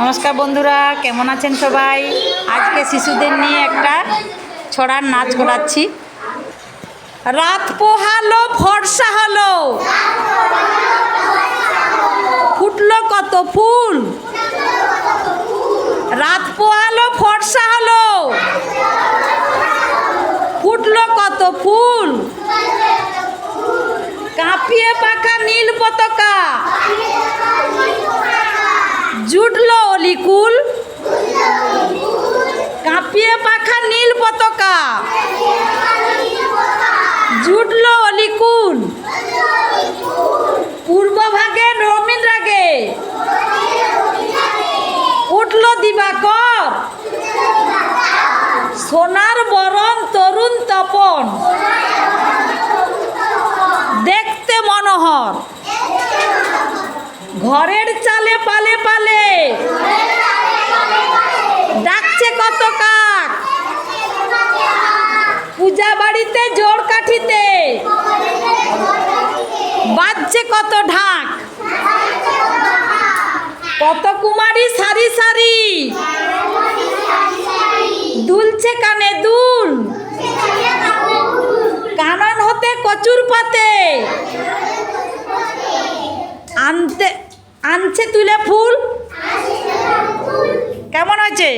নমস্কার বন্ধুরা, কেমন আছেন সবাই? আজকে শিশুদের নিয়ে একটা ছড়ার নাচ করাচ্ছি রাত পোহালো, ফর্সা হলো। ফুটলো কত ফুল? রাত পোহালো, ফর্সা হলো। ফুটলো কত ফুল? কাঁপিয়ে পাখা নীল পতাকা জুটলো অলিকুল। কাঁপিয়ে পাখা নীল পতাকা। জুটলো অলিকুল। পূর্ব ভাগে রমিন রাগে। উঠল দিবাকর। সোনার বরণ তরুণ তপন। দেখতে মনোহর। ঘরের চালে পালে পালে পূজা বাড়িতে জোর কাঠিতে। বাজছে কত ঢাক। কত কুমারী সারি সারি। দুলছে কানে দুল। কানন হতে কচুর পাতে। আনতে আনছে তুলে ফুল। কেমন হয়েছে?